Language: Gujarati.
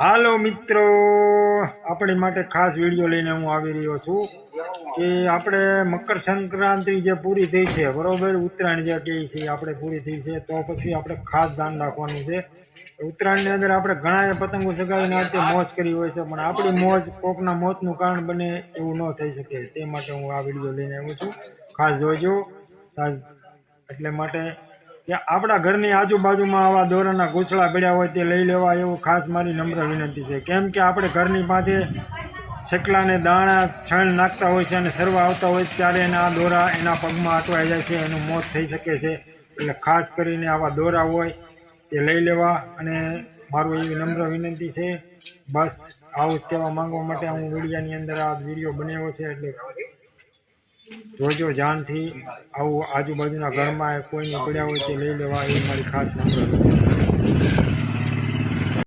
હાલો મિત્રો, આપણી માટે ખાસ વીડિયો લઈને હું આવી રહ્યો છું કે આપણે મકર સંક્રાંતિ જે પૂરી થઈ છે, બરોબર? ઉત્તરાયણ જે કહે છે આપણે પૂરી થઈ છે, તો પછી આપણે ખાસ ધ્યાન રાખવાનું છે. ઉત્તરાયણની અંદર આપણે ઘણા પતંગો સગાવીને આ મોજ કરી હોય છે, પણ આપણી મોજ કોકના મોતનું કારણ બને એવું ન થઈ શકે. તે માટે હું આ વીડિયો લઈને આવ્યો છું. ખાસ જોજો. ખાસ એટલે માટે કે આપણા ઘરની આજુબાજુમાં આવા દોરાના ઘૂસળા પડ્યા હોય તે લઈ લેવા એવું ખાસ મારી નમ્ર વિનંતી છે. કેમ કે આપણે ઘરની પાસે છકલાને દાણા, છણ નાખતા હોય છે અને સરવા આવતા હોય ત્યારે એના દોરા એના પગમાં અટવાઈ જાય છે, એનું મોત થઈ શકે છે. એટલે ખાસ કરીને આવા દોરા હોય તે લઈ લેવા અને મારું એવી નમ્ર વિનંતી છે. બસ આવું જ કહેવા માંગવા માટે હું વિડીયાની અંદર આ વીડિયો બનાવ્યો છે એટલે જોજો, જાનથી આવું આજુબાજુના ઘરમાં કોઈને પડ્યા હોય તે લઈ લેવા, એ મારી ખાસ નમ્ર